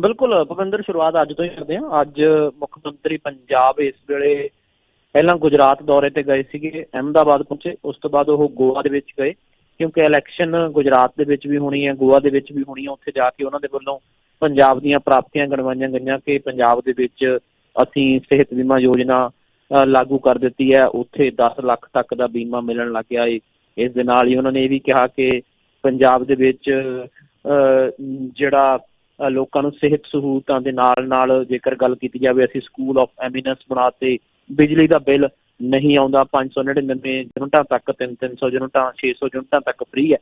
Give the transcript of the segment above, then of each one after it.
ਬਿਲਕੁਲ ਭਵਿੰਦਰ ਸ਼ੁਰੂਆਤ ਅੱਜ ਤੋਂ ਹੀ ਕਰਦੇ ਹਾਂ। ਅੱਜ ਮੁੱਖ ਮੰਤਰੀ ਪੰਜਾਬ ਇਸ ਵੇਲੇ ਪਹਿਲਾਂ ਗੁਜਰਾਤ ਦੌਰੇ ਤੇ ਗਏ ਸੀਗੇ ਅਹਿਮਦਾਬਾਦ ਪਹੁੰਚੇ। ਉਸ ਤੋਂ ਬਾਅਦ ਉਹ ਗੋਆ ਦੇ ਵਿੱਚ ਗਏ ਕਿਉਂਕਿ ਇਲੈਕਸ਼ਨ ਗੁਜਰਾਤ ਦੇ ਵਿੱਚ ਵੀ ਹੋਣੀ ਹੈ ਗੋਆ ਦੇ ਵਿੱਚ ਵੀ ਹੋਣੀ ਹੈ। ਉੱਥੇ ਜਾ ਕੇ ਉਹਨਾਂ ਦੇ ਵੱਲੋਂ ਪੰਜਾਬ ਦੀਆਂ ਪ੍ਰਾਪਤੀਆਂ ਗਣਵਾਈਆਂ ਗਈਆਂ ਕਿ ਪੰਜਾਬ ਦੇ ਵਿੱਚ ਅਸੀਂ ਸਿਹਤ ਬੀਮਾ ਯੋਜਨਾ ਲਾਗੂ ਕਰ ਦਿੱਤੀ ਹੈ। ਉੱਥੇ 10 ਲੱਖ ਤੱਕ ਦਾ ਬੀਮਾ ਮਿਲਣ ਲੱਗ ਗਿਆ ਏ। ਇਸ ਦੇ ਨਾਲ ਹੀ ਉਹਨਾਂ ਨੇ ਇਹ ਵੀ ਕਿਹਾ ਕਿ ਪੰਜਾਬ ਦੇ ਵਿੱਚ ਅ, ਜਿਹੜਾ ਲੋਕਾਂ ਨੂੰ ਸਿਹਤ ਸਹੂਲਤਾਂ ਦੇ ਨਾਲ ਨਾਲ ਜੇਕਰ ਗੱਲ ਕੀਤੀ ਜਾਵੇ, ਅਸੀਂ ਸਕੂਲ ਆਫ ਐਮੀਨੈਂਸ ਬਣਾਤੇ ਬਿਜਲੀ ਦਾ ਬਿੱਲ ਨਹੀਂ ਆਉਂਦਾ 599 ਯੂਨਿਟਾਂ ਤੱਕ 3-300 ਯੂਨਿਟਾਂ 600 ਯੂਨਿਟਾਂ ਤੱਕ ਫ੍ਰੀ ਹੈ।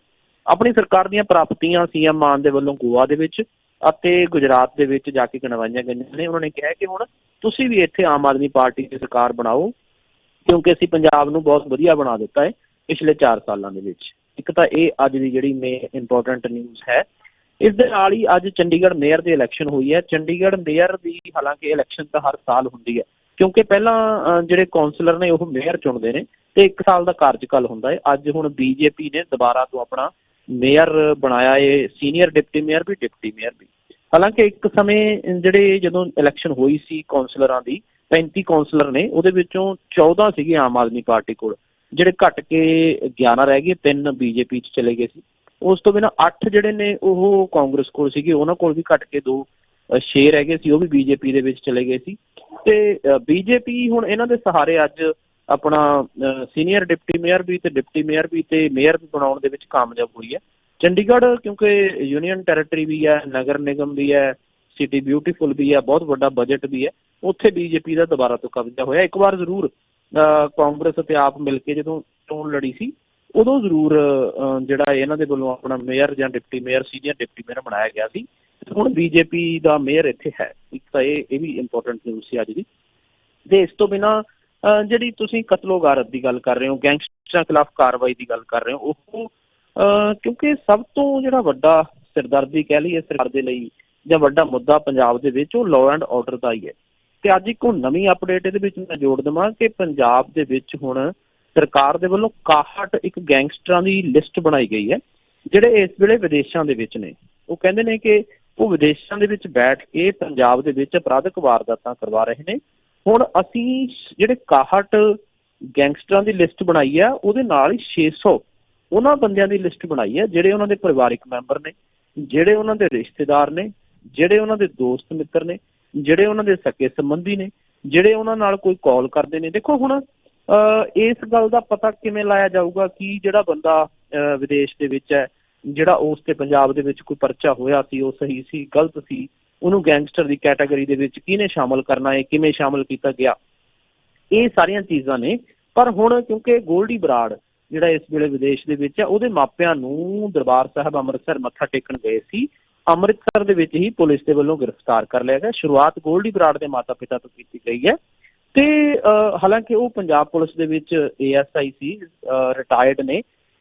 ਆਪਣੀ ਸਰਕਾਰ ਦੀਆਂ ਪ੍ਰਾਪਤੀਆਂ ਸੀਐਮ ਮਾਨ ਦੇ ਵੱਲੋਂ ਗੋਆ ਦੇ ਵਿੱਚ ਅਤੇ ਗੁਜਰਾਤ ਦੇ ਵਿੱਚ ਜਾ ਕੇ ਗਣਵਾਈਆਂ ਗਈਆਂ ਨੇ। ਉਹਨਾਂ ਨੇ ਕਿਹਾ ਕਿ ਹੁਣ ਤੁਸੀਂ ਵੀ ਇੱਥੇ ਆਮ ਆਦਮੀ ਪਾਰਟੀ ਦੀ ਸਰਕਾਰ ਬਣਾਓ, ਕਿਉਂਕਿ ਅਸੀਂ ਪੰਜਾਬ ਨੂੰ ਬਹੁਤ ਵਧੀਆ ਬਣਾ ਦਿੱਤਾ ਹੈ ਪਿਛਲੇ 4 ਸਾਲਾਂ ਦੇ ਵਿੱਚ। ਇੱਕ ਤਾਂ ਇਹ ਅੱਜ ਦੀ ਜਿਹੜੀ ਮੇ ਇੰਪੋਰਟੈਂਟ ਨਿਊਜ਼ ਹੈ ਇਸ ਦੇ ਨਾਲ ਹੀ ਅੱਜ ਚੰਡੀਗੜ੍ਹ ਮੇਅਰ ਦੀ ਇਲੈਕਸ਼ਨ ਹੋਈ ਹੈ। ਚੰਡੀਗੜ੍ਹ ਮੇਅਰ ਦੀ ਹਾਲਾਂਕਿ ਇਲੈਕਸ਼ਨ ਤਾਂ ਹਰ ਸਾਲ ਹੁੰਦੀ ਹੈ, ਕਿਉਂਕਿ ਪਹਿਲਾਂ ਜਿਹੜੇ ਕਾਉਂਸਲਰ ਨੇ ਉਹ ਮੇਅਰ ਚੁਣਦੇ ਨੇ ਤੇ 1 ਸਾਲ ਦਾ ਕਾਰਜਕਾਲ ਹੁੰਦਾ ਹੈ। ਅੱਜ ਹੁਣ ਬੀਜੇਪੀ ਨੇ ਦੁਬਾਰਾ ਤੋਂ ਆਪਣਾ ਮੇਅਰ ਬਣਾਇਆ ਏ ਸੀਨੀਅਰ ਡਿਪਟੀ ਮੇਅਰ ਵੀ ਡਿਪਟੀ ਮੇਅਰ ਵੀ। ਹਾਲਾਂਕਿ ਇੱਕ ਸਮੇਂ ਜਿਹੜੇ ਜਦੋਂ ਇਲੈਕਸ਼ਨ ਹੋਈ ਸੀ ਕਾਉਂਸਲਰਾਂ ਦੀ 35 ਕਾਉਂਸਲਰ ਨੇ, ਉਹਦੇ ਵਿੱਚੋਂ 14 ਸੀਗੇ ਆਮ ਆਦਮੀ ਪਾਰਟੀ ਕੋਲ, ਜਿਹੜੇ ਘਟ ਕੇ 11 ਰਹਿ ਗਏ, ਤਿੰਨ ਬੀਜੇਪੀ ਚ ਚਲੇ ਗਏ ਸੀ। ਉਸ ਤੋਂ ਬਿਨਾਂ 8 ਜਿਹੜੇ ਨੇ ਉਹ ਕਾਂਗਰਸ ਕੋਲ ਸੀਗੇ ਉਹਨਾਂ ਕੋਲ ਵੀ ਘਟ ਕੇ ਦੋ 6 ਹੈਗੇ ਸੀ ਉਹ ਵੀ ਬੀਜੇਪੀ ਦੇ ਵਿੱਚ ਚਲੇ ਗਏ ਸੀ। ਤੇ ਬੀਜੇਪੀ ਹੁਣ ਇਹਨਾਂ ਦੇ ਸਹਾਰੇ ਅੱਜ ਆਪਣਾ ਸੀਨੀਅਰ ਡਿਪਟੀ ਮੇਅਰ ਵੀ ਤੇ ਡਿਪਟੀ ਮੇਅਰ ਵੀ ਤੇ ਮੇਅਰ ਵੀ ਬਣਾਉਣ ਦੇ ਵਿੱਚ ਕਾਮਯਾਬ ਹੋਈ ਹੈ। ਚੰਡੀਗੜ੍ਹ ਕਿਉਂਕਿ ਯੂਨੀਅਨ ਟੈਰੀਟਰੀ ਵੀ ਹੈ ਨਗਰ ਨਿਗਮ ਵੀ ਹੈ ਸਿਟੀ ਬਿਊਟੀਫੁਲ ਵੀ ਹੈ ਬਹੁਤ ਵੱਡਾ ਬਜਟ ਵੀ ਹੈ ਉੱਥੇ ਬੀਜੇਪੀ ਦਾ ਦੁਬਾਰਾ ਤੋਂ ਕਬਜ਼ਾ ਹੋਇਆ। ਇੱਕ ਵਾਰ ਜ਼ਰੂਰ ਅਹ, ਕਾਂਗਰਸ ਅਤੇ ਆਪ ਮਿਲ ਕੇ ਜਦੋਂ ਚੋਣ ਲੜੀ ਸੀ ਉਦੋਂ ਜ਼ਰੂਰ ਜਿਹੜਾ ਇਹਨਾਂ ਦੇ ਵੱਲੋਂ ਆਪਣਾ ਮੇਅਰ ਜਾਂ deputy mayor senior deputy mayor ਬਣਾਇਆ ਗਿਆ ਸੀ। ਹੁਣ ਬੀਜੇਪੀ ਦਾ ਮੇਅਰ ਇੱਥੇ ਹੈ। ਇੱਕ ਤਾਂ ਇਹ ਇਹ ਵੀ ਇੰਪੋਰਟੈਂਟ ਨਿਊਜ਼ ਸੀ ਅੱਜ ਦੀ। ਤੇ ਇਸ ਤੋਂ ਬਿਨਾ ਜਿਹੜੀ ਤੁਸੀਂ ਕਤਲੋਗਾਰਤ ਦੀ ਗੱਲ ਕਰ ਰਹੇ ਹੋ ਗੈਂਗਸਟਰਾਂ ਖਿਲਾਫ ਕਾਰਵਾਈ ਦੀ ਗੱਲ ਕਰ ਰਹੇ ਹੋ ਉਹ ਅਹ, ਕਿਉਂਕਿ ਸਭ ਤੋਂ ਜਿਹੜਾ ਵੱਡਾ ਸਿਰਦਰਦੀ ਕਹਿ ਲਈਏ ਸਰਕਾਰ ਦੇ ਲਈ ਜਾਂ ਵੱਡਾ ਮੁੱਦਾ ਪੰਜਾਬ ਦੇ ਵਿੱਚ ਉਹ ਲਾਅ ਐਂਡ ਆਰਡਰ ਦਾ ਹੀ ਹੈ। ਤੇ ਅੱਜ ਇੱਕ ਉਹ ਨਵੀਂ ਅਪਡੇਟ ਇਹਦੇ ਵਿੱਚ ਮੈਂ ਜੋੜ ਦਵਾਂ ਕਿ ਪੰਜਾਬ ਦੇ ਵਿੱਚ ਹੁਣ ਸਰਕਾਰ ਦੇ ਵੱਲੋਂ 61 ਇੱਕ ਗੈਂਗਸਟਰਾਂ ਦੀ ਲਿਸਟ ਬਣਾਈ ਗਈ ਹੈ, ਜਿਹੜੇ ਇਸ ਵੇਲੇ ਵਿਦੇਸ਼ਾਂ ਦੇ ਵਿੱਚ ਨੇ। ਉਹ ਕਹਿੰਦੇ ਨੇ ਕਿ ਉਹ ਵਿਦੇਸ਼ਾਂ ਦੇ ਵਿੱਚ ਬੈਠ ਕੇ ਪੰਜਾਬ ਦੇ ਵਿੱਚ ਅਪਰਾਧਿਕ ਵਾਰਦਾਤਾਂ ਕਰਵਾ ਰਹੇ ਨੇ। ਹੁਣ ਅਸੀਂ ਜਿਹੜੇ 61 ਗੈਂਗਸਟਰਾਂ ਦੀ ਲਿਸਟ ਬਣਾਈ ਹੈ, ਉਹਦੇ ਨਾਲ ਹੀ 600 ਉਹਨਾਂ ਬੰਦਿਆਂ ਦੀ ਲਿਸਟ ਬਣਾਈ ਹੈ, ਜਿਹੜੇ ਉਹਨਾਂ ਦੇ ਪਰਿਵਾਰਿਕ ਮੈਂਬਰ ਨੇ, ਜਿਹੜੇ ਉਹਨਾਂ ਦੇ ਰਿਸ਼ਤੇਦਾਰ ਨੇ, ਜਿਹੜੇ ਉਹਨਾਂ ਦੇ ਦੋਸਤ ਮਿੱਤਰ ਨੇ, ਜਿਹੜੇ ਉਹਨਾਂ ਦੇ ਸਕੇ ਸੰਬੰਧੀ ਨੇ, ਜਿਹੜੇ ਉਹਨਾਂ ਨਾਲ ਕੋਈ ਕਾਲ ਕਰਦੇ ਨੇ। ਦੇਖੋ ਹੁਣ ਇਸ ਗੱਲ ਦਾ ਪਤਾ ਕਿਵੇਂ ਲਾਇਆ ਜਾਊਗਾ ਕਿ ਜਿਹੜਾ ਬੰਦਾ ਅਹ, ਵਿਦੇਸ਼ ਦੇ ਵਿੱਚ ਹੈ ਜਿਹੜਾ ਉਸ ਤੇ ਪੰਜਾਬ ਦੇ ਵਿੱਚ ਕੋਈ ਪਰਚਾ ਹੋਇਆ ਸੀ ਉਹ ਸਹੀ ਸੀ ਗਲਤ ਸੀ ਉਹਨੂੰ ਗੈਂਗਸਟਰ ਦੀ ਕੈਟਾਗਰੀ ਦੇ ਵਿੱਚ ਕਿਹਨੇ ਸ਼ਾਮਲ ਕਰਨਾ ਹੈ ਕਿਵੇਂ ਸ਼ਾਮਲ ਕੀਤਾ ਗਿਆ? ਇਹ ਸਾਰੀਆਂ ਚੀਜ਼ਾਂ ਨੇ ਪਰ ਹੁਣ ਕਿਉਂਕਿ ਗੋਲਡੀ ਬਰਾੜ ਜਿਹੜਾ ਇਸ ਵੇਲੇ ਵਿਦੇਸ਼ ਦੇ ਵਿੱਚ ਹੈ ਉਹਦੇ ਮਾਪਿਆਂ ਨੂੰ ਦਰਬਾਰ ਸਾਹਿਬ ਅੰਮ੍ਰਿਤਸਰ ਮੱਥਾ ਟੇਕਣ ਗਏ ਸੀ ਅੰਮ੍ਰਿਤਸਰ ਦੇ ਵਿੱਚ ਹੀ ਪੁਲਿਸ ਦੇ ਵੱਲੋਂ ਗ੍ਰਿਫਤਾਰ ਕਰ ਲਿਆ ਗਿਆ। ਸ਼ੁਰੂਆਤ ਗੋਲਡੀ ਬਰਾੜ ਦੇ ਮਾਤਾ-ਪਿਤਾ ਤੋਂ ਕੀਤੀ ਗਈ ਹੈ। ਤੇ ਹਾਲਾਂਕਿ ਉਹ ਪੰਜਾਬ ਪੁਲਿਸ ਦੇ ਵਿੱਚ ਏਐਸਆਈ ਸੀ ਰਿਟਾਇਰਡ ਨੇ।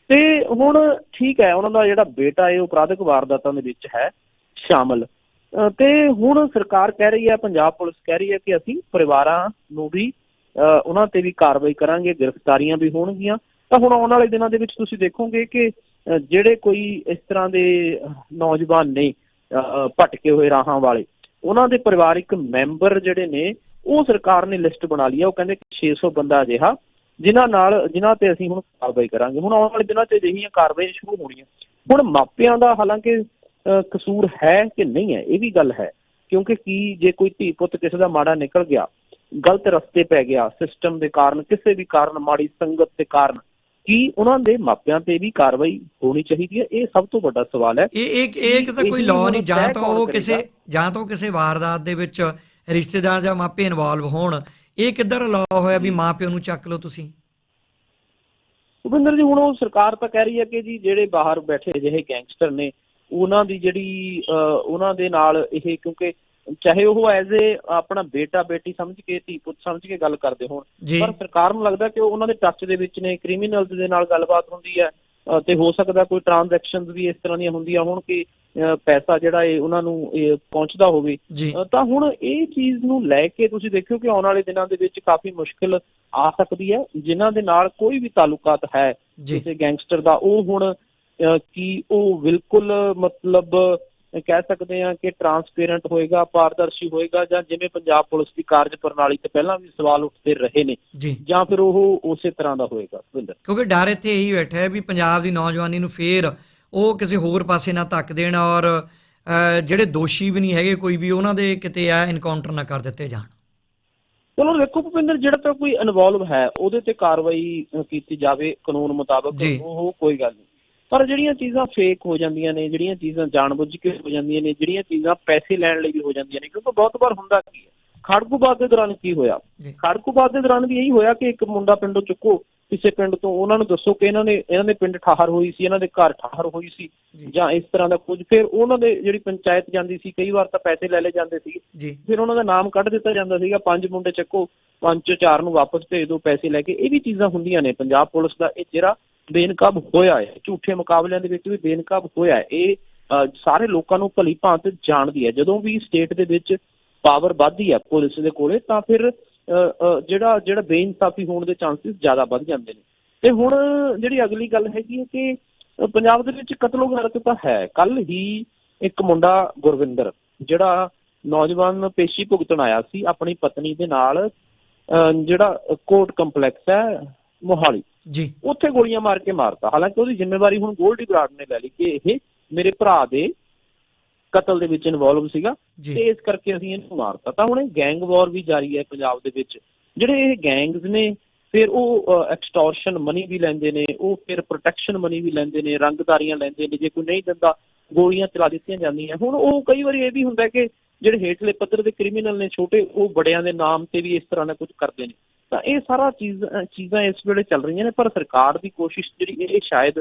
ਤੇ ਹੁਣ ਠੀਕ ਹੈ ਉਹਨਾਂ ਦਾ ਜਿਹੜਾ ਬੇਟਾ ਹੈ ਉਹ ਅਪਰਾਧਿਕ ਵਾਰਦਾਤਾਂ ਦੇ ਵਿੱਚ ਹੈ ਸ਼ਾਮਲ। ਤੇ ਹੁਣ ਸਰਕਾਰ ਕਹਿ ਰਹੀ ਹੈ ਪੰਜਾਬ ਪੁਲਿਸ ਕਹਿ ਰਹੀ ਹੈ ਕਿ ਅਸੀਂ ਪਰਿਵਾਰਾਂ ਨੂੰ ਵੀ ਅਹ, ਉਹਨਾਂ ਤੇ ਵੀ ਕਾਰਵਾਈ ਕਰਾਂਗੇ ਗ੍ਰਿਫਤਾਰੀਆਂ ਵੀ ਹੋਣਗੀਆਂ। ਤਾਂ ਹੁਣ ਆਉਣ ਵਾਲੇ ਦਿਨਾਂ ਦੇ ਵਿੱਚ ਤੁਸੀਂ ਦੇਖੋਗੇ ਕਿ ਜਿਹੜੇ ਕੋਈ ਇਸ ਤਰ੍ਹਾਂ ਦੇ ਨੌਜਵਾਨ ਨੇ ਅਹ, ਭਟਕੇ ਹੋਏ ਰਾਹਾਂ ਵਾਲੇ ਉਹਨਾਂ ਦੇ ਪਰਿਵਾਰਿਕ ਮੈਂਬਰ ਜਿਹੜੇ ਨੇ ਉਹ ਸਰਕਾਰ ਨੇ ਲਿਸਟ ਬਣਾ ਲਈ ਹੈ। ਉਹ ਕਹਿੰਦੇ ਕਿ 600 ਬੰਦਾ ਅਜਿਹਾ ਜਿਨ੍ਹਾਂ ਨਾਲ ਜਿਨ੍ਹਾਂ ਤੇ ਅਸੀਂ ਹੁਣ ਕਾਰਵਾਈ ਕਰਾਂਗੇ। ਹੁਣ ਆਉਣ ਵਾਲੇ ਦਿਨਾਂ 'ਚ ਅਜਿਹੀਆਂ ਕਾਰਵਾਈਆਂ ਸ਼ੁਰੂ ਹੋਣੀਆਂ। ਹੁਣ ਮਾਪਿਆਂ ਦਾ ਹਾਲਾਂਕਿ ਕਸੂਰ ਹੈ ਕਿ ਨਹੀਂ ਹੈ ਇਹ ਵੀ ਗੱਲ ਹੈ। ਕਿਉਂਕਿ ਕੀ ਜੇ ਕੋਈ ਧੀ ਪੁੱਤ ਕਿਸੇ ਦਾ ਮਾੜਾ ਨਿਕਲ ਗਿਆ ਗਲਤ ਰਸਤੇ ਪੈ ਗਿਆ ਸਿਸਟਮ ਦੇ ਕਾਰਨ ਕਿਸੇ ਵੀ ਕਾਰਨ ਮਾੜੀ ਸੰਗਤ ਦੇ ਕਾਰਨ ਕੀ ਉਹਨਾਂ ਦੇ ਮਾਪਿਆਂ ਤੇ ਵੀ ਕਾਰਵਾਈ ਹੋਣੀ ਚਾਹੀਦੀ ਹੈ? ਇਹ ਸਭ ਤੋਂ ਵੱਡਾ ਸਵਾਲ ਹੈ। ਇਹ ਇੱਕ ਇੱਕ ਤਾਂ ਕੋਈ ਲਾਅ ਨਹੀਂ। ਜਾਂ ਤਾਂ ਉਹ ਕਿਸੇ? ਜਾਂ ਤਾਂ ਕਿਸੇ ਵਾਰਦਾਤ ਦੇ ਵਿੱਚ ਰਿਸ਼ਤੇਦਾਰ ਜਾਂ ਮਾਪੇ ਇਨਵੋਲਵ ਹੋਣ ਇਹ ਕਿੱਧਰ ਲਾਅ ਹੋਇਆ ਵੀ ਮਾਪਿਓ ਨੂੰ ਚੱਕ ਲਓ ਤੁਸੀਂ? ਭੁਪਿੰਦਰ ਜੀ ਹੁਣ ਉਹ ਸਰਕਾਰ ਤਾਂ ਕਹਿ ਰਹੀ ਹੈ ਕਿ ਜੀ ਜਿਹੜੇ ਬਾਹਰ ਬੈਠੇ ਜਿਹੇ ਗੈਂਗਸਟਰ ਨੇ ਉਹਨਾਂ ਦੀ ਜਿਹੜੀ ਉਹਨਾਂ ਦੇ ਨਾਲ ਇਹ ਕਿਉਂਕਿ ਚਾਹੇ ਉਹ ਐਜ਼ ਏ ਆਪਣਾ ਬੇਟਾ ਬੇਟੀ ਸਮਝ ਕੇ ਧੀ ਪੁੱਤ ਸਮਝ ਕੇ ਗੱਲ ਕਰਦੇ ਹੋਣ ਪਰ ਸਰਕਾਰ ਨੂੰ ਲੱਗਦਾ ਕਿ ਉਹ ਉਹਨਾਂ ਦੇ ਟੱਚ ਦੇ ਵਿੱਚ ਨੇ ਕ੍ਰਿਮੀਨਲਸ ਦੇ ਨਾਲ ਗੱਲਬਾਤ ਹੁੰਦੀ ਹੈ। ਤੇ ਹੋ ਸਕਦਾ ਕੋਈ ਟ੍ਰਾਂਜੈਕਸ਼ਨਸ ਵੀ ਇਸ ਤਰ੍ਹਾਂ ਦੀਆਂ ਹੁੰਦੀਆਂ ਹੋਣ ਕਿ ਪੈਸਾ ਜਿਹੜਾ ਇਹ ਉਹਨਾਂ ਨੂੰ ਪਹੁੰਚਦਾ ਹੋਵੇ। ਤਾਂ ਹੁਣ ਇਹ ਚੀਜ਼ ਨੂੰ ਲੈ ਕੇ ਤੁਸੀਂ ਦੇਖਿਓ ਕਿ ਆਉਣ ਵਾਲੇ ਦਿਨਾਂ ਦੇ ਵਿੱਚ ਕਾਫੀ ਮੁਸ਼ਕਲ ਆ ਸਕਦੀ ਹੈ ਜਿਨ੍ਹਾਂ ਦੇ ਨਾਲ ਕੋਈ ਵੀ ਤਾਲੁਕਾਤ ਹੈ ਕਿਸੇ ਗੈਂਗਸਟਰ ਦਾ। ਉਹ ਹੁਣ ਕੀ ਉਹ ਬਿਲਕੁਲ ਮਤਲਬ ਕਹਿ ਸਕਦੇ ਹਾਂ ਕਿ ਟਰਾਂਸਪੇਰੈਂਟ ਹੋਏਗਾ ਪਾਰਦਰਸ਼ੀ ਹੋਏਗਾ ਜਾਂ ਜਿਵੇਂ ਪੰਜਾਬ ਪੁਲਿਸ ਦੀ ਕਾਰਜ ਪ੍ਰਣਾਲੀ ਤੇ ਪਹਿਲਾਂ ਵੀ ਸਵਾਲ ਉੱਠਦੇ ਰਹੇ ਨੇ ਜੀ। ਫਿਰ ਉਹ ਉਸੇ ਤਰ੍ਹਾਂ ਦਾ ਹੋਏਗਾ ਕਿਉਂਕਿ ਡਰ ਇੱਥੇ ਇਹੀ ਬੈਠਾ ਹੈ ਵੀ ਪੰਜਾਬ ਦੀ ਨੌਜਵਾਨੀ ਨੂੰ ਫੇਰ ਉਹ ਕਿਸੇ ਹੋਰ ਪਾਸੇ ਨਾ ਧੱਕ ਦੇਣ ਔਰ ਜਿਹੜੇ ਦੋਸ਼ੀ ਵੀ ਨਹੀਂ ਹੈਗੇ ਕੋਈ ਵੀ ਉਹਨਾਂ ਦੇ ਕਿਤੇ ਆ ਇਨਕਾਊਂਟਰ ਨਾ ਕਰ ਦਿੱਤੇ ਜਾਣ। ਚਲੋ ਦੇਖੋ ਭੁਪਿੰਦਰ ਜਿਹੜਾ ਤਾਂ ਕੋਈ ਇਨਵੋਲਵ ਹੈ ਉਹਦੇ ਤੇ ਕਾਰਵਾਈ ਕੀਤੀ ਜਾਵੇ ਕਾਨੂੰਨ ਮੁਤਾਬਕ। ਉਹ ਕੋਈ ਗੱਲ ਨਹੀਂ। ਪਰ ਜਿਹੜੀਆਂ ਚੀਜ਼ਾਂ ਫੇਕ ਹੋ ਜਾਂਦੀਆਂ ਨੇ ਜਿਹੜੀਆਂ ਚੀਜ਼ਾਂ ਜਾਣਬੁੱਝ ਕੇ ਹੋ ਜਾਂਦੀਆਂ ਨੇ ਜਿਹੜੀਆਂ ਚੀਜ਼ਾਂ ਪੈਸੇ ਲੈਣ ਲਈ ਵੀ ਹੋ ਜਾਂਦੀਆਂ ਨੇ ਕਿਉਂਕਿ ਬਹੁਤ ਵਾਰ ਹੁੰਦਾ ਕੀ ਹੈ? ਖੜਕੂਬਾਦ ਦੇ ਦੌਰਾਨ ਕੀ ਹੋਇਆ? ਖੜਕੂਬਾਦ ਦੇ ਦੌਰਾਨ ਵੀ ਇਹੀ ਹੋਇਆ ਕਿ ਇੱਕ ਮੁੰਡਾ ਪਿੰਡੋਂ ਚੁੱਕੋ ਕਿਸੇ ਪਿੰਡ ਤੋਂ ਉਹਨਾਂ ਨੂੰ ਦੱਸੋ ਕਿ ਇਹਨਾਂ ਨੇ ਇਹਨਾਂ ਦੇ ਪਿੰਡ ਠਾਹਰ ਹੋਈ ਸੀ ਇਹਨਾਂ ਦੇ ਘਰ ਠਾਹਰ ਹੋਈ ਸੀ ਜੀ। ਇਸ ਤਰ੍ਹਾਂ ਦਾ ਕੁਝ। ਫਿਰ ਉਹਨਾਂ ਦੇ ਜਿਹੜੀ ਪੰਚਾਇਤ ਜਾਂਦੀ ਸੀ ਕਈ ਵਾਰ ਤਾਂ ਪੈਸੇ ਲੈ ਲਏ ਜਾਂਦੇ ਸੀ। ਫਿਰ ਉਹਨਾਂ ਦਾ ਨਾਮ ਕੱਢ ਦਿੱਤਾ ਜਾਂਦਾ ਸੀਗਾ ਪੰਜ ਮੁੰਡੇ ਚੱਕੋ ਪੰਜ ਚਾਰ ਨੂੰ ਵਾਪਸ ਭੇਜ ਦਿਓ ਪੈਸੇ ਲੈ ਕੇ। ਇਹ ਵੀ ਚੀਜ਼ਾਂ ਹੁੰਦੀਆਂ ਨੇ। ਪੰਜਾਬ ਪੁਲਿਸ ਦਾ ਇਹ ਜਿਹੜਾ ਬੇਨਕਾਬ ਹੋਇਆ ਹੈ ਝੂਠੇ ਮੁਕਾਬਲਿਆਂ ਦੇ ਵਿੱਚ ਵੀ ਬੇਨਕਾਬ ਹੋਇਆ ਹੈ। ਇਹ ਸਾਰੇ ਲੋਕਾਂ ਨੂੰ ਭਲੀ ਭਾਂਤ ਜਾਣਦੀ ਹੈ। ਜਦੋਂ ਵੀ ਸਟੇਟ ਦੇ ਵਿੱਚ ਪਾਵਰ ਵੱਧਦੀ ਹੈ ਪੁਲਿਸ ਦੇ ਕੋਲੇ ਤਾਂ ਫਿਰ ਜਿਹੜਾ ਜਿਹੜਾ ਬੇਇਨਸਾਫੀ ਹੋਣ ਦੇ ਚਾਂਸਸ ਜ਼ਿਆਦਾ ਵੱਧ ਜਾਂਦੇ ਨੇ। ਤੇ ਹੁਣ ਜਿਹੜੀ ਅਗਲੀ ਗੱਲ ਹੈਗੀ ਹੈ ਕਿ ਪੰਜਾਬ ਦੇ ਵਿੱਚ ਕਤਲੋਗਾਰਤ ਤਾਂ ਹੈ। ਕੱਲ ਹੀ ਇੱਕ ਮੁੰਡਾ ਗੁਰਵਿੰਦਰ ਜਿਹੜਾ ਨੌਜਵਾਨ ਪੇਸ਼ੀ ਭੁਗਤਣ ਆਇਆ ਸੀ ਆਪਣੀ ਪਤਨੀ ਦੇ ਨਾਲ ਅਹ, ਜਿਹੜਾ ਕੋਰਟ ਕੰਪਲੈਕਸ ਹੈ ਮੋਹਾਲੀ। ਜੀ। ਉੱਥੇ ਗੋਲੀਆਂ ਮਾਰ ਕੇ ਮਾਰਤਾ। ਹਾਲਾਂਕਿ ਉਹਦੀ ਜ਼ਿੰਮੇਵਾਰੀ ਹੁਣ ਗੋਲਡੀ ਬਰਾੜ ਨੇ ਲੈ ਲਈ ਕਿ ਇਹ ਮੇਰੇ ਭਰਾ ਦੇ ਕਤਲ ਦੇ ਵਿੱਚ ਇਨਵੋਲਵ ਸੀਗਾ ਤੇ ਇਸ ਕਰਕੇ ਅਸੀਂ ਇਹਨੂੰ ਮਾਰਤਾ। ਤਾਂ ਹੁਣ ਇਹ ਗੈਂਗ ਵਾਰ ਵੀ ਜਾਰੀ ਹੈ ਪੰਜਾਬ ਦੇ ਵਿੱਚ। ਜਿਹੜੇ ਇਹ ਗੈਂਗਸ ਨੇ ਫਿਰ ਉਹ ਐਕਸਟੋਰਸ਼ਨ ਮਨੀ ਵੀ ਲੈਂਦੇ ਨੇ ਉਹ ਫਿਰ ਪ੍ਰੋਟੈਕਸ਼ਨ ਮਨੀ ਵੀ ਲੈਂਦੇ ਨੇ ਰੰਗਦਾਰੀਆਂ ਲੈਂਦੇ ਨੇ। ਜੇ ਕੋਈ ਨਹੀਂ ਦਿੰਦਾ ਗੋਲੀਆਂ ਚਲਾ ਦਿੱਤੀਆਂ ਜਾਂਦੀਆਂ। ਹੁਣ ਉਹ ਕਈ ਵਾਰੀ ਇਹ ਵੀ ਹੁੰਦਾ ਕਿ ਜਿਹੜੇ ਹੇਠਲੇ ਪੱਧਰ ਦੇ ਕ੍ਰਿਮੀਨਲ ਨੇ ਛੋਟੇ ਉਹ ਬੜਿਆਂ ਦੇ ਨਾਮ ਤੇ ਵੀ ਇਸ ਤਰ੍ਹਾਂ ਦਾ ਕੁਝ ਕਰਦੇ ਨੇ। ਤਾਂ ਇਹ ਸਾਰਾ ਚੀਜ਼ ਚੀਜ਼ਾਂ ਇਸ ਵੇਲੇ ਚੱਲ ਰਹੀਆਂ ਨੇ ਪਰ ਸਰਕਾਰ ਦੀ ਕੋਸ਼ਿਸ਼ ਜਿਹੜੀ ਇਹ ਸ਼ਾਇਦ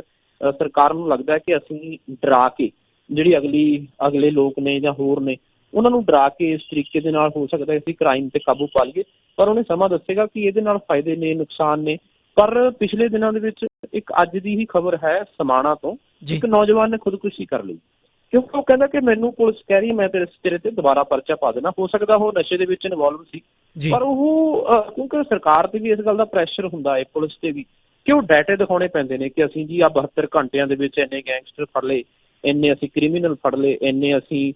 ਸਰਕਾਰ ਨੂੰ ਲੱਗਦਾ ਕਿ ਅਸੀਂ ਡਰਾ ਕੇ ਜਿਹੜੀ ਅਗਲੀ ਅਗਲੇ ਲੋਕ ਨੇ ਜਾਂ ਹੋਰ ਨੇ ਉਹਨਾਂ ਨੂੰ ਡਰਾ ਕੇ ਇਸ ਤਰੀਕੇ ਦੇ ਨਾਲ ਹੋ ਸਕਦਾ ਹੈ ਅਸੀਂ ਕ੍ਰਾਈਮ ਤੇ ਕਾਬੂ ਪਾ ਲਈਏ। ਪਰ ਉਹਨੇ ਸਮਾਂ ਦੱਸੇਗਾ ਕਿ ਇਹਦੇ ਨਾਲ ਫਾਇਦੇ ਨੇ ਨੁਕਸਾਨ ਨੇ। ਪਰ ਪਿਛਲੇ ਦਿਨਾਂ ਦੇ ਵਿੱਚ ਇੱਕ ਅੱਜ ਦੀ ਹੀ ਖਬਰ ਹੈ ਸਮਾਣਾ ਤੋਂ। ਇੱਕ ਨੌਜਵਾਨ ਨੇ ਖੁਦਕੁਸ਼ੀ ਕਰ ਲਈ। ਕਿਉਂਕਿ ਉਹ ਕਹਿੰਦਾ ਕਿ ਮੈਨੂੰ ਪੁਲਿਸ ਕਹਿ ਰਹੀ ਮੈਂ ਤੇਰੇ ਤੇਰੇ ਤੇ ਦੁਬਾਰਾ ਪਰਚਾ ਪਾ ਦੇਣਾ। ਹੋ ਸਕਦਾ ਉਹ ਨਸ਼ੇ ਦੇ ਵਿੱਚ ਇਨਵੋਲਵ ਸੀ। ਪਰ ਉਹ ਕਿਉਂਕਿ ਸਰਕਾਰ ਤੇ ਵੀ ਇਸ ਗੱਲ ਦਾ ਪ੍ਰੈਸ਼ਰ ਹੁੰਦਾ ਹੈ ਪੁਲਿਸ ਤੇ ਵੀ ਕਿ ਉਹ ਡਾਟੇ ਦਿਖਾਉਣੇ ਪੈਂਦੇ ਨੇ ਕਿ ਅਸੀਂ ਜੀ ਆ 72 ਘੰਟਿਆਂ ਦੇ ਵਿੱਚ ਇੰਨੇ ਗੈਂਗਸਟਰ ਫੜ ਲਏ ਇੰਨੇ ਅਸੀਂ ਕ੍ਰਿਮੀਨਲ ਫੜ ਲਏ ਇੰਨੇ ਅਸੀਂ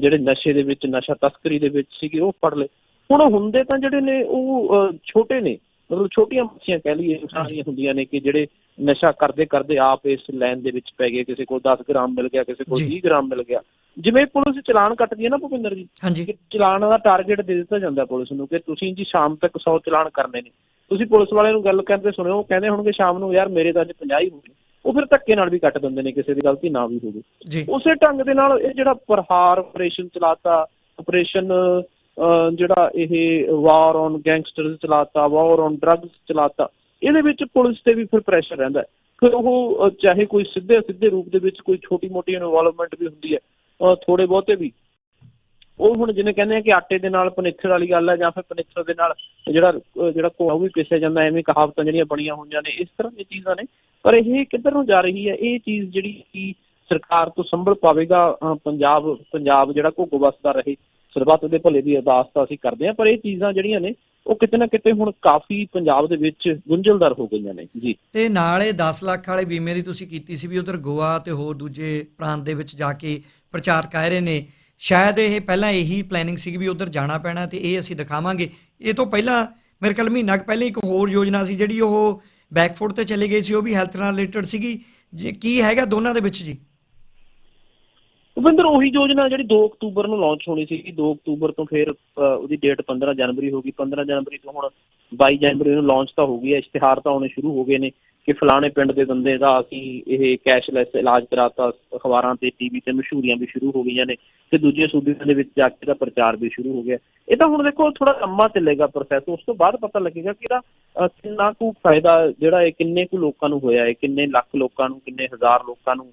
ਜਿਹੜੇ ਨਸ਼ੇ ਦੇ ਵਿੱਚ ਨਸ਼ਾ ਤਸਕਰੀ ਦੇ ਵਿੱਚ ਸੀਗੇ ਉਹ ਫੜ ਲਏ। ਹੁਣ ਹੁੰਦੇ ਤਾਂ ਜਿਹੜੇ ਨੇ ਉਹ ਛੋਟੇ ਨੇ ਮਤਲਬ ਛੋਟੀਆਂ ਮੱਛੀਆਂ ਕਹਿ ਲਈਏ ਸਾਰੀਆਂ ਹੁੰਦੀਆਂ ਨੇ ਕਿ ਜਿਹੜੇ ਨਸ਼ਾ ਕਰਦੇ ਕਰਦੇ ਆਪ ਇਸ ਲਾਈਨ ਦੇ ਵਿੱਚ ਪੈ ਗਏ ਕਿਸੇ ਕੋਲ 10 ਗ੍ਰਾਮ ਮਿਲ ਗਿਆ ਕਿਸੇ ਕੋਲ ਜੀ। 20 ਗ੍ਰਾਮ ਮਿਲ ਗਿਆ। ਜਿਵੇਂ ਪੁਲਿਸ ਚਲਾਨ ਕੱਟਦੀ ਹੈ ਨਾ ਭੁਪਿੰਦਰ ਜੀ ਕਿ ਚਲਾਨ ਦਾ ਟਾਰਗੇਟ ਦੇ ਦਿੱਤਾ ਜਾਂਦਾ ਪੁਲਿਸ ਨੂੰ ਕਿ ਤੁਸੀਂ ਜੀ ਸ਼ਾਮ ਤੱਕ 100 ਚਲਾਨ ਕਰਨੇ ਨੇ। ਤੁਸੀਂ ਪੁਲਿਸ ਵਾਲਿਆਂ ਨੂੰ ਗੱਲ ਕਰਦੇ ਸੁਣਿਓ ਉਹ ਕਹਿੰਦੇ ਹੋਣਗੇ ਸ਼ਾਮ ਨੂੰ ਯਾਰ ਮੇਰੇ ਤਾਂ ਅੱਜ 50 ਹੀ ਉਹ ਫਿਰ ਧੱਕੇ ਨਾਲ ਵੀ ਕੱਟ ਦਿੰਦੇ ਨੇ ਕਿਸੇ ਦੀ ਗਲਤੀ ਨਾ ਵੀ ਹੋਵੇ। ਉਸੇ ਢੰਗ ਦੇ ਨਾਲ ਇਹ ਜਿਹੜਾ ਪ੍ਰਹਾਰ ਆਪਰੇਸ਼ਨ ਚਲਾਤਾ ਆਪਰੇਸ਼ਨ ਜਿਹੜਾ ਇਹ ਵਾਰ ਔਨ ਗੈਂਗਸਟਰਸ ਚਲਾਤਾ ਵਾਰ ਔਨ ਡਰੱਗਸ ਚਲਾਤਾ ਇਹਦੇ ਵਿੱਚ ਪੁਲਿਸ ਤੇ ਵੀ ਫਿਰ ਪ੍ਰੈਸ਼ਰ ਰਹਿੰਦਾ ਹੈ। ਫਿਰ ਉਹ ਚਾਹੇ ਕੋਈ ਸਿੱਧੇ ਸਿੱਧੇ ਰੂਪ ਦੇ ਵਿੱਚ ਕੋਈ ਛੋਟੀ ਮੋਟੀ ਇਨਵੋਲਵਮੈਂਟ ਵੀ ਹੁੰਦੀ ਹੈ ਥੋੜੇ ਬਹੁਤੇ ਵੀ। ਉਹ ਹੁਣ ਜਿਵੇਂ ਕਹਿੰਦੇ ਆ ਕਿ ਆਟੇ ਦੇ ਨਾਲ ਪਨਿੱਥਰ ਵਾਲੀ ਗੱਲ ਹੈ ਜਾਂ ਫਿਰ ਪਨਿੱਥਰ ਦੇ ਨਾਲ ਜਿਹੜਾ, ਅਹ, ਜਿਹੜਾ ਕੋਆ ਵੀ ਪੇਸ਼ਿਆ ਜਾਂਦਾ, ਐਵੇਂ ਕਹਾਵਤਾਂ ਜਿਹੜੀਆਂ ਬਣੀਆਂ ਹੋਈਆਂ ਨੇ, ਇਸ ਤਰ੍ਹਾਂ ਦੀਆਂ ਚੀਜ਼ਾਂ ਨੇ। ਪਰ ਇਹ ਕਿੱਧਰ ਨੂੰ ਜਾ ਰਹੀ ਹੈ? ਇਹ ਚੀਜ਼ ਜਿਹੜੀ ਕਿ ਸਰਕਾਰ ਤੋਂ ਸੰਭਲ ਪਾਵੇਗਾ ਪੰਜਾਬ ਪੰਜਾਬ ਜਿਹੜਾ ਘੁੱਗ ਵਸਦਾ ਰਹੇ, ਸਰਬੱਤ ਦੇ ਭਲੇ ਦੀ ਅਰਦਾਸ ਤਾਂ ਅਸੀਂ ਕਰਦੇ ਹਾਂ, ਪਰ ਇਹ ਚੀਜ਼ਾਂ ਜਿਹੜੀਆਂ ਨੇ ਉਹ ਕਿਤੇ ਨਾ ਕਿਤੇ ਹੁਣ ਕਾਫੀ ਪੰਜਾਬ ਦੇ ਵਿੱਚ ਗੁੰਝਲਦਾਰ ਹੋ ਗਈਆਂ ਨੇ। ਜੀ। ਤੇ ਨਾਲੇ ਇਹ 10 ਲੱਖ ਵਾਲੇ ਬੀਮੇ ਦੀ ਤੁਸੀਂ ਕੀਤੀ ਸੀ ਵੀ ਉਧਰ ਗੋਆ ਤੇ ਹੋਰ ਦੂਜੇ ਪ੍ਰਾਂਤ ਦੇ ਵਿੱਚ ਜਾ ਕੇ ਪ੍ਰਚਾਰ ਕਰ ਰਹੇ ਨੇ। ਸ਼ਾਇਦ ਇਹ ਪਹਿਲਾਂ ਇਹੀ ਪਲੈਨਿੰਗ ਸੀ ਵੀ ਉਧਰ ਜਾਣਾ ਪੈਣਾ ਤੇ ਇਹ ਅਸੀਂ ਦਿਖਾਵਾਂਗੇ। ਇਹ ਤੋਂ ਪਹਿਲਾਂ ਮੇਰੇ ਖਿਆਲ ਮਹੀਨਾ ਕੁ ਪਹਿਲਾਂ ਇੱਕ ਹੋਰ ਯੋਜਨਾ ਸੀ ਜਿਹੜੀ ਉਹ ਬੈਕਫੁੱਟ ਤੇ ਚਲੇ ਗਈ ਸੀ, ਉਹ ਵੀ ਹੈਲਥ ਨਾਲ ਰਿਲੇਟਡ ਸੀਗੀ। ਜੇ ਕੀ ਹੈਗਾ ਦੋਨਾਂ ਦੇ ਵਿੱਚ ਜੀ? ਭੁਪਿੰਦਰ ਉਹੀ ਯੋਜਨਾ ਜਿਹੜੀ 2 ਅਕਤੂਬਰ ਨੂੰ ਲਾਂਚ ਹੋਣੀ ਸੀ 2 ਅਕਤੂਬਰ ਤੋਂ ਫਿਰ ਉਹਦੀ ਡੇਟ 15 ਜਨਵਰੀ ਹੋ ਗਈ। 15 ਜਨਵਰੀ ਤੋਂ ਹੁਣ 22 ਜਨਵਰੀ ਨੂੰ ਲਾਂਚ ਤਾਂ ਹੋ ਗਈ ਹੈ। ਇਸ਼ਤਿਹਾਰ ਤਾਂ ਆਉਣੇ ਸ਼ੁਰੂ ਹੋ ਗਏ ਨੇ ਕਿ ਫਲਾਣੇ ਪਿੰਡ ਦੇ ਬੰਦੇ ਦਾ ਅਸੀਂ ਇਹ ਕੈਸ਼ਲੈਸ ਇਲਾਜ ਕਰਾਤਾ, ਅਖਬਾਰਾਂ ਤੇ ਟੀਵੀ ਤੇ ਮਸ਼ਹੂਰੀਆਂ ਵੀ ਸ਼ੁਰੂ ਹੋ ਗਈਆਂ ਨੇ ਤੇ ਦੂਜੇ ਸੂਬਿਆਂ ਦੇ ਵਿੱਚ ਜਾ ਕੇ ਦਾ ਪ੍ਰਚਾਰ ਵੀ ਸ਼ੁਰੂ ਹੋ ਗਿਆ। ਇਹ ਤਾਂ ਹੁਣ ਦੇਖੋ ਥੋੜਾ ਲੰਮਾ ਚੱਲੇਗਾ ਪ੍ਰੋਸੈਸ ਉਸ ਤੋਂ ਬਾਅਦ ਪਤਾ ਲੱਗੇਗਾ ਕਿ ਇਹਦਾ ਕਿੰਨਾ ਕੁ ਫਾਇਦਾ ਜਿਹੜਾ ਹੈ ਕਿੰਨੇ ਕੁ ਲੋਕਾਂ ਨੂੰ ਹੋਇਆ ਹੈ ਕਿੰਨੇ ਲੱਖ ਲੋਕਾਂ ਨੂੰ, ਕਿੰਨੇ ਹਜ਼ਾਰ ਲੋਕਾਂ ਨੂੰ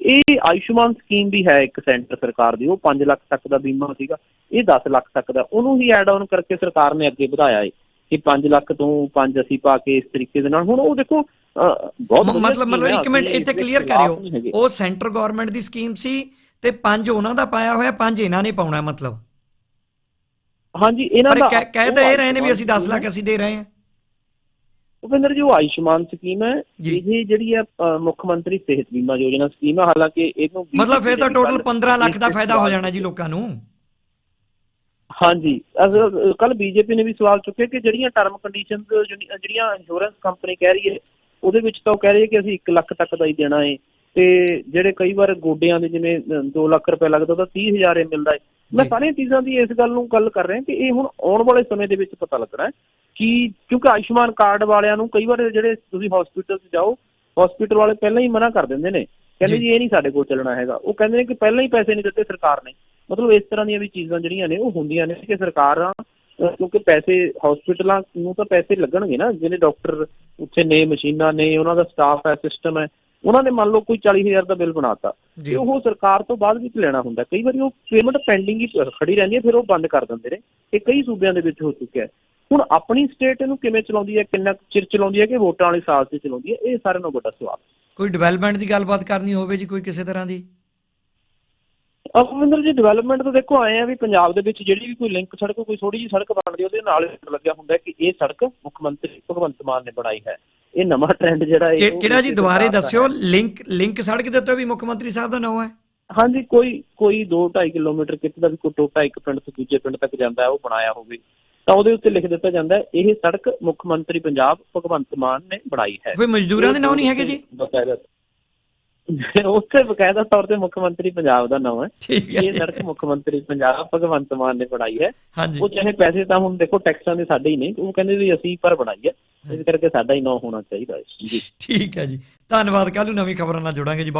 ਇਹ ਆਯੁਸ਼ਮਾਨ ਸਕੀਮ ਵੀ ਹੈ ਇੱਕ ਸੈਂਟਰ ਸਰਕਾਰ ਦੀ ਉਹ 5 ਲੱਖ ਤੱਕ ਦਾ ਬੀਮਾ ਸੀਗਾ ਇਹ 10 ਲੱਖ ਤੱਕ ਦਾ ਉਹਨੂੰ ਹੀ ਐਡ ਆਨ ਕਰਕੇ ਸਰਕਾਰ ਨੇ ਅੱਗੇ ਵਧਾਇਆ ਹੈ ਕਿ 5 ਲੱਖ ਤੋਂ 5 ਅਸੀਂ ਪਾ ਕੇ ਇਸ ਤਰੀਕੇ ਦੇ ਨਾਲ ਹੁਣ ਉਹ ਦੇਖੋ ਬਹੁਤ ਮਤਲਬ ਮਤਲਬ ਇੱਕ ਮਿੰਟ ਇੱਥੇ ਕਲੀਅਰ ਕਰਿਓ। ਉਹ ਸੈਂਟਰ ਗਵਰਨਮੈਂਟ ਦੀ ਸਕੀਮ ਸੀ ਤੇ ਪੰਜ ਉਹਨਾਂ ਦਾ ਪਾਇਆ ਹੋਇਆ ਪੰਜ ਇਹਨਾਂ ਨੇ ਪਾਉਣਾ ਮਤਲਬ ਹਾਂਜੀ ਇਹਨਾਂ ਦਾ ਕਹਿ ਤਾਂ ਇਹ ਰਹੇ ਨੇ ਵੀ ਅਸੀਂ 10 ਲੱਖ ਅਸੀਂ ਦੇ ਰਹੇ ਹਾਂ ਭੁਪਿੰਦਰ ਜੀ ਉਹ ਆਯੁਸ਼ਮਾਨ ਸਕੀਮ ਹੈ। ਜੀ। ਇਹ ਜਿਹੜੀ ਹੈ ਅ, ਮੁੱਖ ਮੰਤਰੀ ਸਿਹਤ ਬੀਮਾ ਯੋਜਨਾ ਸਕੀਮ ਹੈ। ਹਾਲਾਂਕਿ ਇਹਨੂੰ ਮਤਲਬ ਫਿਰ ਤਾਂ ਟੋਟਲ ਕੱਲ੍ਹ 15 ਲੱਖ ਦਾ ਫਾਇਦਾ ਹੋ ਜਾਣਾ ਜੀ ਲੋਕਾਂ ਨੂੰ। ਹਾਂਜੀ। ਕੱਲ ਬੀਜੇਪੀ ਨੇ ਵੀ ਸਵਾਲ ਚੁੱਕਿਆ ਕਿ ਜਿਹੜੀਆਂ ਟਰਮ ਕੰਡੀਸ਼ਨਸ ਜਿਹੜੀਆਂ ਇੰਸ਼ੋਰੈਂਸ ਕੰਪਨੀ ਕਹਿ ਰਹੀ ਹੈ ਉਹਦੇ ਵਿੱਚ ਤਾਂ ਉਹ ਕਹਿ ਰਹੀ ਹੈ ਕਿ ਅਸੀਂ 1 ਲੱਖ ਤੱਕ ਦਾ ਹੀ ਦੇਣਾ ਹੈ। ਤੇ ਜਿਹੜੇ ਕਈ ਵਾਰ ਗੋਡਿਆਂ ਦੇ ਜਿਵੇਂ 2 ਲੱਖ ਰੁਪਏ ਲੱਗਦਾ ਉਹਦਾ 30000 ਹੀ ਮਿਲਦਾ ਹੈ। ਮੈਂ ਜੀ। ਸਾਰੀਆਂ ਚੀਜ਼ਾਂ ਦੀ ਇਸ ਗੱਲ ਨੂੰ ਗੱਲ ਕਰ ਰਿਹਾ ਕਿ ਇਹ ਹੁਣ ਆਉਣ ਵਾਲੇ ਸਮੇਂ ਦੇ ਵਿੱਚ ਪਤਾ ਲੱਗਣਾ ਕਿ ਕਿਉਂਕਿ ਆਯੁਸ਼ਮਾਨ ਕਾਰਡ ਵਾਲਿਆਂ ਨੂੰ ਕਈ ਵਾਰ ਜਿਹੜੇ ਤੁਸੀਂ ਹਸਪੀਟਲ 'ਚ ਜਾਓ ਹਸਪੀਟਲ ਵਾਲੇ ਪਹਿਲਾਂ ਹੀ ਮਨਾ ਕਰ ਦਿੰਦੇ ਨੇ ਕਹਿੰਦੇ ਜੀ। ਇਹ ਨਹੀਂ ਸਾਡੇ ਕੋਲ ਚੱਲਣਾ ਹੈਗਾ ਉਹ ਕਹਿੰਦੇ ਨੇ ਕਿ ਪਹਿਲਾਂ ਹੀ ਪੈਸੇ ਨਹੀਂ ਦਿੱਤੇ ਸਰਕਾਰ ਨੇ ਮਤਲਬ ਇਸ ਤਰ੍ਹਾਂ ਦੀਆਂ ਵੀ ਚੀਜ਼ਾਂ ਜਿਹੜੀਆਂ ਨੇ ਉਹ ਹੁੰਦੀਆਂ ਨੇ ਕਿ ਸਰਕਾਰਾਂ ਕਿਉਂਕਿ ਪੈਸੇ ਹਸਪੀਟਲਾਂ ਨੂੰ ਤਾਂ ਪੈਸੇ ਲੱਗਣਗੇ ਨਾ ਜਿਹੜੇ ਡਾਕਟਰ ਉੱਥੇ ਨੇ ਮਸ਼ੀਨਾਂ ਨੇ ਉਹਨਾਂ ਦਾ ਸਟਾਫ ਹੈ ਸਿਸਟਮ ਹੈ ਉਹਨਾਂ ਨੇ ਮੰਨ ਲਓ ਕੋਈ 40000 ਦਾ ਬਿੱਲ ਬਣਾਤਾ ਤੇ ਉਹ ਸਰਕਾਰ ਤੋਂ ਬਾਅਦ ਵਿੱਚ ਲੈਣਾ ਹੁੰਦਾ। ਕਈ ਵਾਰੀ ਉਹ ਪੇਮੈਂਟ ਪੈਂਡਿੰਗ ਹੀ ਖੜੀ ਰਹਿੰਦੀ ਹੈ ਫਿਰ ਉਹ ਬੰਦ ਕਰ ਦਿੰਦੇ ਨੇ। ਇਹ ਕਈ ਸੂਬਿਆਂ ਦੇ ਵਿੱਚ ਹੋ ਚੁੱਕਿਆ ਹੈ। ਹੁਣ ਆਪਣੀ ਸਟੇਟ ਇਹਨੂੰ ਕਿਵੇਂ ਚਲਾਉਂਦੀ ਹੈ ਕਿੰਨਾ ਚਿਰ ਚਲਾਉਂਦੀ ਹੈ ਕਿ ਵੋਟਾਂ ਵਾਲੇ ਸਾਲ 'ਚ ਚਲਾਉਂਦੀ ਹੈ ਇਹ ਸਾਰਿਆਂ ਨਾਲੋਂ ਵੱਡਾ ਸਵਾਲ ਕੋਈ ਡਿਵੈਲਪਮੈਂਟ ਦੀ ਗੱਲਬਾਤ ਕਰਨੀ ਹੋਵੇ ਜੀ ਕੋਈ ਕਿਸੇ ਤਰ੍ਹਾਂ ਦੀ? ਅਪਵਿੰਦਰ ਜੀ ਡਿਵੈਲਪਮੈਂਟ ਤਾਂ ਦੇਖੋ ਆਏ ਆ ਵੀ ਪੰਜਾਬ ਦੇ ਵਿੱਚ ਜਿਹੜੀ ਵੀ ਕੋਈ ਲਿੰਕ ਸੜਕ ਕੋਈ ਥੋੜੀ ਜਿਹੀ ਸੜਕ ਬਣਦੀ ਉਹਦੇ ਨਾਲ ਲੱਗਿਆ ਹੁੰਦਾ ਕਿ ਇਹ ਸੜਕ ਮੁੱਖ ਮੰਤਰੀ ਭਗਵੰਤ ਮਾਨ ਨੇ ਬਣਾਈ ਹੈ। ਇਹ ਨਵਾਂ ਟ੍ਰੈਂਡ ਜਿਹੜਾ ਹੈ ਕਿ- ਉਹ ਕਿਹੜਾ ਜੀ ਦੁਬਾਰੇ ਦੱਸਿਓ। ਲਿੰਕ ਲਿੰਕ ਸੜਕ ਦੇ ਉੱਤੇ ਵੀ ਮੁੱਖ ਮੰਤਰੀ ਸਾਹਿਬ ਦਾ ਨਾਮ ਹੈ? ਹਾਂਜੀ ਕੋਈ ਕੋਈ 2.5 ਕਿਲੋਮੀਟਰ ਕਿਤੇ ਦਾ ਵੀ ਕੋਈ ਟੋਟਾ ਇੱਕ ਪਿੰਡ ਤੋਂ ਦੂਜੇ ਪਿੰਡ ਤੱਕ ਜਾਂਦਾ ਹੈ ਉਹ ਬਣਾਇਆ ਹੋਵੇ ਤਾਂ ਉਹਦੇ ਉੱਤੇ ਲਿਖ ਦਿੱਤਾ ਜਾਂਦਾ ਇਹ ਸੜਕ ਮੁੱਖ ਮੰਤਰੀ ਪੰਜਾਬ ਭਗਵੰਤ ਮਾਨ ਨੇ ਬਣਾਈ ਹੈ। ਕੋਈ ਮਜ਼ਦੂਰਾਂ ਦੇ ਨਾਮ ਨਹੀਂ ਹੈਗੇ ਜੀ? ਬਕਾਇਦਾ ਉੱਥੇ ਬਕਾਇਦਾ ਤੌਰ ਤੇ ਮੁੱਖ ਮੰਤਰੀ ਪੰਜਾਬ ਦਾ ਨਾਮ ਹੈ। ਇਹ ਸੜਕ ਮੁੱਖ ਮੰਤਰੀ ਪੰਜਾਬ ਭਗਵੰਤ ਮਾਨ ਨੇ ਬਣਾਈ ਹੈ। ਉਹ ਚਾਹੇ ਪੈਸੇ ਤਾਂ ਹੁਣ ਦੇਖੋ ਟੈਕਸਾਂ ਦੇ ਸਾਡੇ ਹੀ ਨੇ ਉਹ ਕਹਿੰਦੇ ਵੀ ਅਸੀਂ ਪਰ ਬਣਾਈ ਹੈ। ਇਸ ਕਰਕੇ ਸਾਡਾ ਹੀ ਨਾਂ ਹੋਣਾ ਚਾਹੀਦਾ ਹੈ। ਜੀ। ਠੀਕ ਹੈ ਜੀ। ਧੰਨਵਾਦ ਕੱਲ ਨੂੰ ਨਵੀਂ ਖਬਰਾਂ ਨਾਲ ਜੁੜਾਂਗੇ ਜੀ।